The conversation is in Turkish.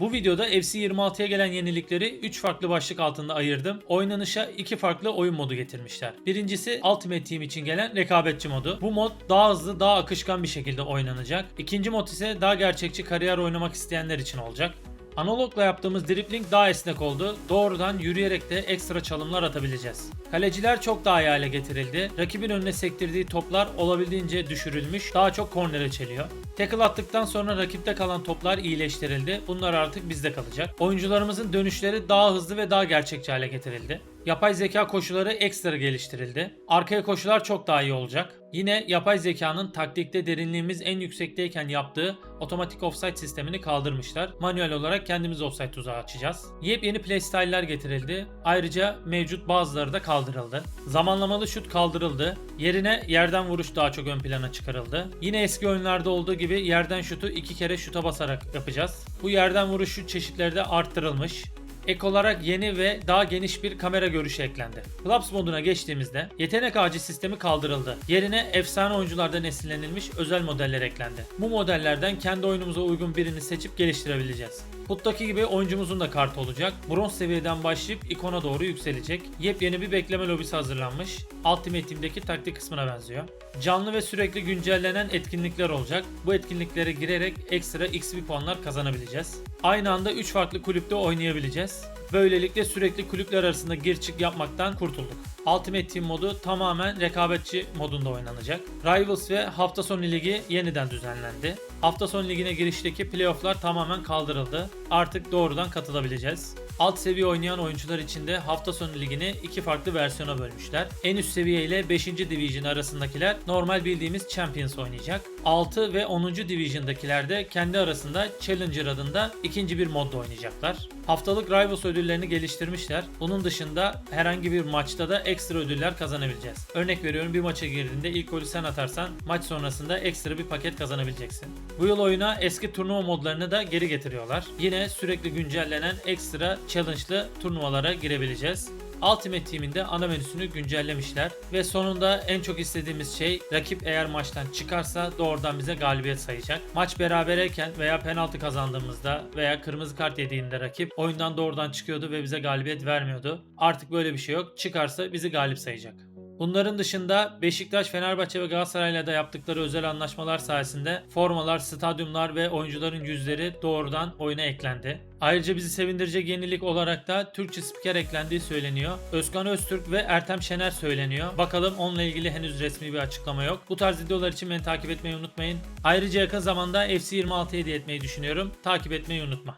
Bu videoda FC26'ya gelen yenilikleri 3 farklı başlık altında ayırdım. Oynanışa 2 farklı oyun modu getirmişler. Birincisi Ultimate Team için gelen rekabetçi modu. Bu mod daha hızlı, daha akışkan bir şekilde oynanacak. İkinci mod ise daha gerçekçi kariyer oynamak isteyenler için olacak. Analogla yaptığımız dribbling daha esnek oldu. Doğrudan yürüyerek de ekstra çalımlar atabileceğiz. Kaleciler çok daha iyi hale getirildi. Rakibin önüne sektirdiği toplar olabildiğince düşürülmüş. Daha çok kornere çeliyor. Tackle attıktan sonra rakipte kalan toplar iyileştirildi. Bunlar artık bizde kalacak. Oyuncularımızın dönüşleri daha hızlı ve daha gerçekçi hale getirildi. Yapay zeka koşuları ekstra geliştirildi. Arkaya koşular çok daha iyi olacak. Yine yapay zekanın taktikte derinliğimiz en yüksekteyken yaptığı otomatik offside sistemini kaldırmışlar. Manuel olarak kendimiz offside tuzağı açacağız. Yepyeni playstyle'lar getirildi. Ayrıca mevcut bazıları da kaldırıldı. Zamanlamalı şut kaldırıldı. Yerine yerden vuruş daha çok ön plana çıkarıldı. Yine eski oyunlarda olduğu gibi yerden şutu iki kere şuta basarak yapacağız. Bu yerden vuruş şut çeşitleri de arttırılmış. Ek olarak yeni ve daha geniş bir kamera görüşü eklendi. Clubs moduna geçtiğimizde yetenek ağacı sistemi kaldırıldı. Yerine efsane oyunculardan esinlenilmiş özel modeller eklendi. Bu modellerden kendi oyunumuza uygun birini seçip geliştirebileceğiz. Put'taki gibi oyuncumuzun da kartı olacak. Bronz seviyeden başlayıp ikona doğru yükselecek. Yepyeni bir bekleme lobisi hazırlanmış. Ultimate Team'deki taktik kısmına benziyor. Canlı ve sürekli güncellenen etkinlikler olacak. Bu etkinliklere girerek ekstra XP puanlar kazanabileceğiz. Aynı anda 3 farklı kulüpte oynayabileceğiz. Böylelikle sürekli kulüpler arasında gir çık yapmaktan kurtulduk. Ultimate Team modu tamamen rekabetçi modunda oynanacak. Rivals ve hafta sonu ligi yeniden düzenlendi. Hafta sonu ligine girişteki playofflar tamamen kaldırıldı. Artık doğrudan katılabileceğiz. Alt seviye oynayan oyuncular için de hafta sonu ligini iki farklı versiyona bölmüşler. En üst seviye ile 5. Division arasındakiler normal bildiğimiz Champions oynayacak. 6 ve 10. Division'dakiler de kendi arasında Challenger adında ikinci bir modda oynayacaklar. Haftalık Rivals ödüllerini geliştirmişler. Bunun dışında herhangi bir maçta da ekstra ödüller kazanabileceğiz. Örnek veriyorum bir maça girdiğinde ilk golü sen atarsan maç sonrasında ekstra bir paket kazanabileceksin. Bu yıl oyuna eski turnuva modlarını da geri getiriyorlar. Yine sürekli güncellenen ekstra challenge'lı turnuvalara girebileceğiz. Ultimate Team'in de ana menüsünü güncellemişler ve sonunda en çok istediğimiz şey rakip eğer maçtan çıkarsa doğrudan bize galibiyet sayacak. Maç berabereyken veya penaltı kazandığımızda veya kırmızı kart yediğinde rakip oyundan doğrudan çıkıyordu ve bize galibiyet vermiyordu. Artık böyle bir şey yok. Çıkarsa bizi galip sayacak. Bunların dışında Beşiktaş, Fenerbahçe ve Galatasaray'la da yaptıkları özel anlaşmalar sayesinde formalar, stadyumlar ve oyuncuların yüzleri doğrudan oyuna eklendi. Ayrıca bizi sevindirecek yenilik olarak da Türkçe spiker eklendiği söyleniyor. Özkan Öztürk ve Ertem Şener söyleniyor. Bakalım onunla ilgili henüz resmi bir açıklama yok. Bu tarz videolar için beni takip etmeyi unutmayın. Ayrıca yakın zamanda FC26 hediye etmeyi düşünüyorum. Takip etmeyi unutma.